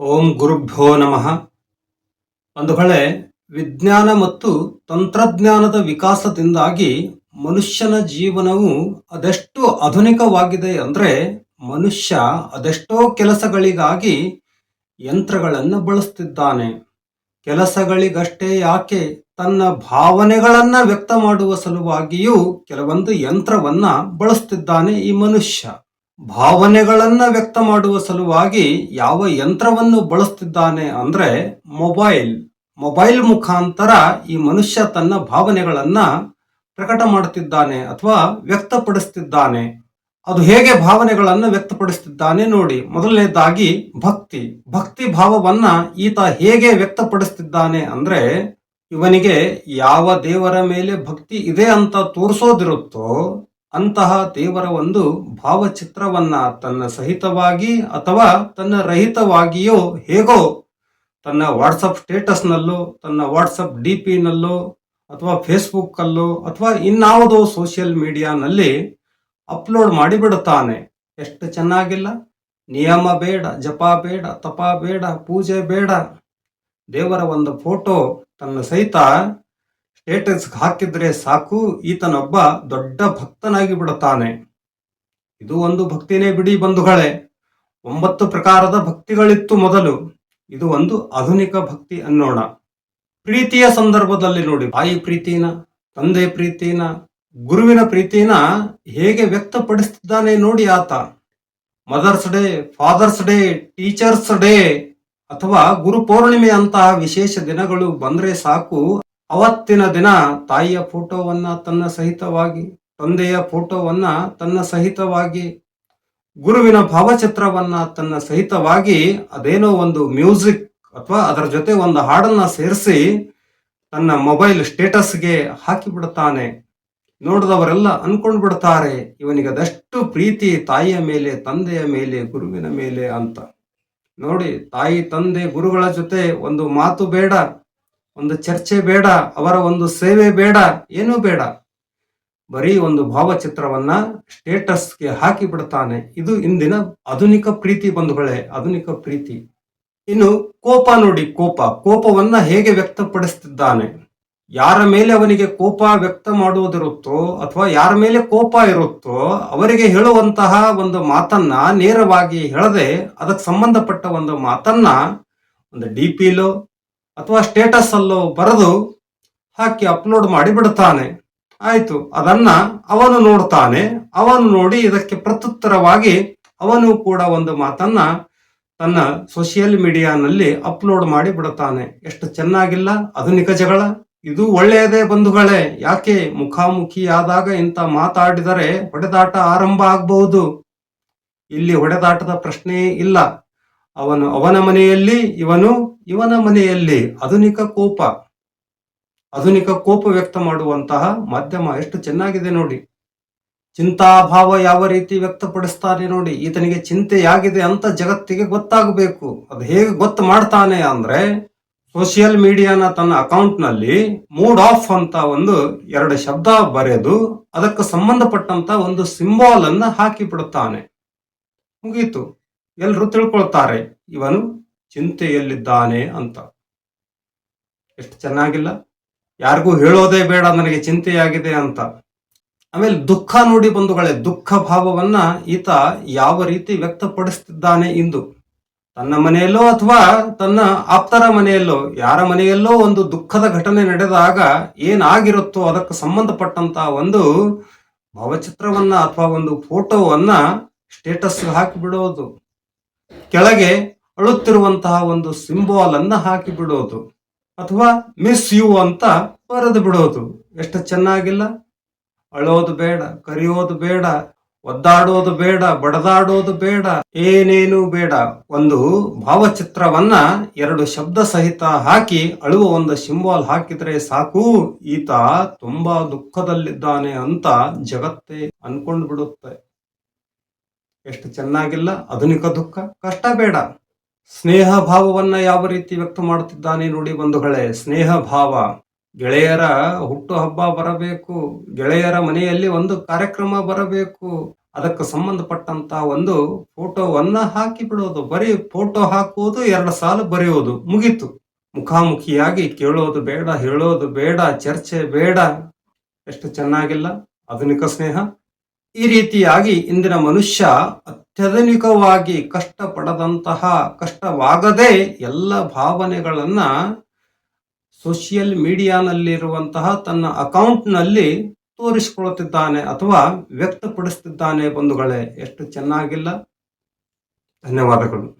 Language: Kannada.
ಓಂ ಗುರುಭ್ಯೋ ನಮಃ. ಬಂಧುಗಳೇ, ವಿಜ್ಞಾನ ಮತ್ತು ತಂತ್ರಜ್ಞಾನದ ವಿಕಾಸದಿಂದಾಗಿ ಮನುಷ್ಯನ ಜೀವನವು ಅದೆಷ್ಟು ಆಧುನಿಕವಾಗಿದೆ ಅಂದರೆ ಮನುಷ್ಯ ಅದೆಷ್ಟೋ ಕೆಲಸಗಳಿಗಾಗಿ ಯಂತ್ರಗಳನ್ನು ಬಳಸ್ತಿದ್ದಾನೆ. ಕೆಲಸಗಳಿಗಷ್ಟೇ ಯಾಕೆ ತನ್ನ ಭಾವನೆಗಳನ್ನು ವ್ಯಕ್ತ ಮಾಡುವ ಸಲುವಾಗಿಯೂ ಕೆಲವೊಂದು ಯಂತ್ರವನ್ನ ಬಳಸ್ತಿದ್ದಾನೆ ಈ ಮನುಷ್ಯ. ಭಾವನೆಗಳನ್ನ ವ್ಯಕ್ತ ಮಾಡುವ ಸಲುವಾಗಿ ಯಾವ ಯಂತ್ರವನ್ನು ಬಳಸ್ತಿದ್ದಾನೆ ಅಂದ್ರೆ ಮೊಬೈಲ್. ಮೊಬೈಲ್ ಮುಖಾಂತರ ಈ ಮನುಷ್ಯ ತನ್ನ ಭಾವನೆಗಳನ್ನ ಪ್ರಕಟ ಮಾಡುತ್ತಿದ್ದಾನೆ ಅಥವಾ ವ್ಯಕ್ತಪಡಿಸ್ತಿದ್ದಾನೆ. ಅದು ಹೇಗೆ ಭಾವನೆಗಳನ್ನ ವ್ಯಕ್ತಪಡಿಸ್ತಿದ್ದಾನೆ ನೋಡಿ. ಮೊದಲನೇದಾಗಿ ಭಕ್ತಿ. ಭಕ್ತಿ ಭಾವವನ್ನ ಈತ ಹೇಗೆ ವ್ಯಕ್ತಪಡಿಸ್ತಿದ್ದಾನೆ ಅಂದ್ರೆ ಇವನಿಗೆ ಯಾವ ದೇವರ ಮೇಲೆ ಭಕ್ತಿ ಇದೆ ಅಂತ ತೋರಿಸೋದಿರುತ್ತೋ ಅಂತಹ ದೇವರ ಒಂದು ಭಾವಚಿತ್ರವನ್ನ ತನ್ನ ಸಹಿತವಾಗಿ ಅಥವಾ ತನ್ನ ರಹಿತವಾಗಿಯೋ ಹೇಗೋ ತನ್ನ ವಾಟ್ಸಪ್ ಸ್ಟೇಟಸ್ನಲ್ಲೋ ತನ್ನ ವಾಟ್ಸಪ್ ಡಿ ಪಿನಲ್ಲೋ ಅಥವಾ ಫೇಸ್ಬುಕ್ ಅಲ್ಲೋ, ಅಥವಾ ಇನ್ನಾವುದೋ ಸೋಷಿಯಲ್ ಮೀಡಿಯಾನಲ್ಲಿ ಅಪ್ಲೋಡ್ ಮಾಡಿಬಿಡುತ್ತಾನೆ. ಎಷ್ಟು ಚೆನ್ನಾಗಿಲ್ಲ. ನಿಯಮ ಬೇಡ, ಜಪ ಬೇಡ, ತಪ ಬೇಡ, ಪೂಜೆ ಬೇಡ. ದೇವರ ಒಂದು ಫೋಟೋ ತನ್ನ ಸಹಿತ ಸ್ಟೇಟಸ್ ಹಾಕಿದ್ರೆ ಸಾಕು, ಈತನೊಬ್ಬ ದೊಡ್ಡ ಭಕ್ತನಾಗಿ ಬಿಡುತ್ತಾನೆ. ಇದು ಒಂದು ಭಕ್ತಿನೇ ಬಿಡಿ ಬಂಧುಗಳೇ. ಒಂಬತ್ತು ಪ್ರಕಾರದ ಭಕ್ತಿಗಳಿತ್ತು ಮೊದಲು. ಇದು ಒಂದು ಆಧುನಿಕ ಭಕ್ತಿ ಅನ್ನೋಣ. ಪ್ರೀತಿಯ ಸಂದರ್ಭದಲ್ಲಿ ನೋಡಿ, ಬಾಯಿ ಪ್ರೀತಿನ, ತಂದೆ ಪ್ರೀತಿನ, ಗುರುವಿನ ಪ್ರೀತಿನ ಹೇಗೆ ವ್ಯಕ್ತಪಡಿಸ್ತಿದ್ದಾನೆ ನೋಡಿ ಆತ. Mothers day, fathers day, teachers day ಅಥವಾ ಗುರು ಪೌರ್ಣಿಮೆ ಅಂತಹ ವಿಶೇಷ ದಿನಗಳು ಬಂದ್ರೆ ಸಾಕು. ಅವತ್ತಿನ ದಿನ ತಾಯಿಯ ಫೋಟೋವನ್ನ ತನ್ನ ಸಹಿತವಾಗಿ, ತಂದೆಯ ಫೋಟೋವನ್ನ ತನ್ನ ಸಹಿತವಾಗಿ, ಗುರುವಿನ ಭಾವಚಿತ್ರವನ್ನ ತನ್ನ ಸಹಿತವಾಗಿ ಅದೇನೋ ಒಂದು ಮ್ಯೂಸಿಕ್ ಅಥವಾ ಅದರ ಜೊತೆ ಒಂದು ಹಾಡನ್ನ ಸೇರಿಸಿ ತನ್ನ ಮೊಬೈಲ್ ಸ್ಟೇಟಸ್ಗೆ ಹಾಕಿ ಬಿಡುತ್ತಾನೆ ನೋಡಿದವರೆಲ್ಲ ಅನ್ಕೊಂಡ್ ಬಿಡ್ತಾರೆ ಇವನಿಗೆ ಅದಷ್ಟು ಪ್ರೀತಿ ತಾಯಿಯ ಮೇಲೆ, ತಂದೆಯ ಮೇಲೆ, ಗುರುವಿನ ಮೇಲೆ ಅಂತ. ನೋಡಿ, ತಾಯಿ, ತಂದೆ, ಗುರುಗಳ ಜೊತೆ ಒಂದು ಮಾತು ಬೇಡ. ಒಂದು ಚರ್ಚೆ ಬೇಡ, ಅವರ ಒಂದು ಸೇವೆ ಬೇಡ, ಏನೂ ಬೇಡ. ಬರೀ ಒಂದು ಭಾವಚಿತ್ರವನ್ನ ಸ್ಟೇಟಸ್ಗೆ ಹಾಕಿ ಬಿಡ್ತಾನೆ. ಇದು ಇಂದಿನ ಆಧುನಿಕ ಪ್ರೀತಿ ಬಂಧುಗಳೇ, ಆಧುನಿಕ ಪ್ರೀತಿ. ಇನ್ನು ಕೋಪ ನೋಡಿ ಕೋಪ, ಕೋಪವನ್ನ ಹೇಗೆ ವ್ಯಕ್ತಪಡಿಸ್ತಿದ್ದಾನೆ? ಯಾರ ಮೇಲೆ ಅವನಿಗೆ ಕೋಪ ವ್ಯಕ್ತ ಮಾಡುವುದಿರುತ್ತೋ, ಅಥವಾ ಯಾರ ಮೇಲೆ ಕೋಪ ಇರುತ್ತೋ, ಅವರಿಗೆ ಹೇಳುವಂತಹ ಒಂದು ಮಾತನ್ನ ನೇರವಾಗಿ ಹೇಳದೆ, ಅದಕ್ಕೆ ಸಂಬಂಧಪಟ್ಟ ಒಂದು ಮಾತನ್ನ, ಒಂದು ಡಿ ಪಿಲೋ ಅಥವಾ ಸ್ಟೇಟಸ್ ಅಲ್ಲೋ ಬರೆದು ಹಾಕಿ ಅಪ್ಲೋಡ್ ಮಾಡಿ ಬಿಡುತ್ತಾನೆ. ಆಯ್ತು, ಅದನ್ನ ಅವನು ನೋಡ್ತಾನೆ. ಅವನು ನೋಡಿ ಇದಕ್ಕೆ ಪ್ರತ್ಯುತ್ತರವಾಗಿ ಅವನು ಕೂಡ ಒಂದು ಮಾತನ್ನ ತನ್ನ ಸೋಷಿಯಲ್ ಮೀಡಿಯಾನಲ್ಲಿ ಅಪ್ಲೋಡ್ ಮಾಡಿ ಬಿಡುತ್ತಾನೆ. ಎಷ್ಟು ಚೆನ್ನಾಗಿಲ್ಲ ಆಧುನಿಕ ಜಗಳ ಇದು ಒಳ್ಳೆಯದೇ ಬಂಧುಗಳೇ, ಯಾಕೆ ಮುಖಾಮುಖಿ ಆದಾಗ ಇಂಥ ಮಾತಾಡಿದರೆ ಹೊಡೆದಾಟ ಆರಂಭ ಆಗಬಹುದು? ಇಲ್ಲಿ ಹೊಡೆದಾಟದ ಪ್ರಶ್ನೆ ಇಲ್ಲ. ಅವನು ಅವನ ಮನೆಯಲ್ಲಿ, ಇವನು ಇವನ ಮನೆಯಲ್ಲಿ ಆಧುನಿಕ ಕೋಪ ಆಧುನಿಕ ಕೋಪ ವ್ಯಕ್ತ ಮಾಡುವಂತಹ ಮಾಧ್ಯಮ ಎಷ್ಟು ಚೆನ್ನಾಗಿದೆ ನೋಡಿ. ಚಿಂತಾಭಾವ ಯಾವ ರೀತಿ ವ್ಯಕ್ತಪಡಿಸ್ತಾನೆ ನೋಡಿ. ಈತನಿಗೆ ಚಿಂತೆಯಾಗಿದೆ ಅಂತ ಜಗತ್ತಿಗೆ ಗೊತ್ತಾಗಬೇಕು. ಅದು ಹೇಗೆ ಗೊತ್ತು ಮಾಡ್ತಾನೆ ಅಂದ್ರೆ ಸೋಷಿಯಲ್ ಮೀಡಿಯಾನ ತನ್ನ ಅಕೌಂಟ್ನಲ್ಲಿ ಮೂಡ್ ಆಫ್ ಅಂತ ಒಂದು ಎರಡು ಶಬ್ದ ಬರೆದು ಅದಕ್ಕೆ ಸಂಬಂಧಪಟ್ಟಂತ ಒಂದು ಸಿಂಬಾಲ್ ಅನ್ನ ಹಾಕಿ ಬಿಡುತ್ತಾನೆ ಮುಗೀತು. ಎಲ್ರು ತಿಳ್ಕೊಳ್ತಾರೆ. ಇವನು ಚಿಂತೆಯಲ್ಲಿದ್ದಾನೆ ಅಂತ. ಎಷ್ಟು ಚೆನ್ನಾಗಿಲ್ಲ? ಯಾರಿಗೂ ಹೇಳೋದೇ ಬೇಡ, ನನಗೆ ಚಿಂತೆಯಾಗಿದೆ ಅಂತ. ಆಮೇಲೆ ದುಃಖ ನೋಡಿ ಬಂಧುಗಳೇ, ದುಃಖ ಭಾವವನ್ನ ಈತ ಯಾವ ರೀತಿ ವ್ಯಕ್ತಪಡಿಸ್ತಿದ್ದಾನೆ ಇಂದು? ತನ್ನ ಮನೆಯಲ್ಲೋ ಅಥವಾ ತನ್ನ ಆಪ್ತರ ಮನೆಯಲ್ಲೋ? ಯಾರ ಮನೆಯಲ್ಲೋ ಒಂದು ದುಃಖದ ಘಟನೆ ನಡೆದಾಗ ಏನಾಗಿರುತ್ತೋ ಅದಕ್ಕೆ ಸಂಬಂಧಪಟ್ಟಂತ ಒಂದು ಭಾವಚಿತ್ರವನ್ನ ಅಥವಾ ಒಂದು ಫೋಟೋವನ್ನ ಸ್ಟೇಟಸ್ ಹಾಕಿ ಬಿಡೋದು ಕೆಳಗೆ ಅಳುತ್ತಿರುವಂತಹ ಒಂದು ಸಿಂಬಾಲ್ ಅನ್ನ ಹಾಕಿ ಬಿಡೋದು ಅಥವಾ ಮಿಸ್ ಯು ಅಂತ ಬರೆದು ಬಿಡೋದು. ಎಷ್ಟು ಚೆನ್ನಾಗಿಲ್ಲ? ಅಳೋದು ಬೇಡ, ಕರಿಯೋದು ಬೇಡ, ಒದ್ದಾಡೋದು ಬೇಡ, ಬಡದಾಡೋದು ಬೇಡ, ಏನೇನು ಬೇಡ. ಒಂದು ಭಾವಚಿತ್ರವನ್ನ ಎರಡು ಶಬ್ದ ಸಹಿತ ಹಾಕಿ ಅಳುವ ಒಂದು ಸಿಂಬಾಲ್ ಹಾಕಿದ್ರೆ ಸಾಕು, ಈತ ತುಂಬಾ ದುಃಖದಲ್ಲಿದ್ದಾನೆ ಅಂತ ಜಗತ್ತೇ ಅನ್ಕೊಂಡು ಬಿಡುತ್ತೆ ಎಷ್ಟು ಚೆನ್ನಾಗಿಲ್ಲ? ಆಧುನಿಕ ದುಃಖ. ಕಷ್ಟ ಬೇಡ. ಸ್ನೇಹ ಭಾವವನ್ನ ಯಾವ ರೀತಿ ವ್ಯಕ್ತ ಮಾಡುತ್ತಿದ್ದಾನೆ ನೋಡಿ ಬಂಧುಗಳೇ ಸ್ನೇಹ ಭಾವ ಗೆಳೆಯರ ಹುಟ್ಟು ಹಬ್ಬ ಬರಬೇಕು, ಗೆಳೆಯರ ಮನೆಯಲ್ಲಿ ಒಂದು ಕಾರ್ಯಕ್ರಮ ಬರಬೇಕು, ಅದಕ್ಕೆ ಸಂಬಂಧಪಟ್ಟಂತ ಒಂದು ಫೋಟೋವನ್ನ ಹಾಕಿ ಬಿಡೋದು ಬರೀ ಫೋಟೋ ಹಾಕುವುದು, ಎರಡು ಸಾಲು ಬರೆಯೋದು ಮುಗೀತು. ಮುಖಾಮುಖಿಯಾಗಿ ಕೇಳೋದು ಬೇಡ, ಹೇಳೋದು ಬೇಡ, ಚರ್ಚೆ ಬೇಡ. ಎಷ್ಟು ಚೆನ್ನಾಗಿಲ್ಲ, ಆಧುನಿಕ ಸ್ನೇಹ. ಈ ರೀತಿಯಾಗಿ ಇಂದಿನ ಮನುಷ್ಯ ಅತ್ಯಧುನಿಕವಾಗಿ ಕಷ್ಟಪಡದಂತಹ, ಕಷ್ಟವಾಗದೆ ಎಲ್ಲ ಭಾವನೆಗಳನ್ನ ಸೋಷಿಯಲ್ ಮೀಡಿಯಾನಲ್ಲಿರುವಂತಹ ತನ್ನ ಅಕೌಂಟ್ನಲ್ಲಿ ತೋರಿಸಿಕೊಳ್ಳುತ್ತಿದ್ದಾನೆ ಅಥವಾ ವ್ಯಕ್ತಪಡಿಸುತ್ತಿದ್ದಾನೆ ಬಂಧುಗಳೇ, ಎಷ್ಟು ಚೆನ್ನಾಗಿಲ್ಲ. ಧನ್ಯವಾದಗಳು.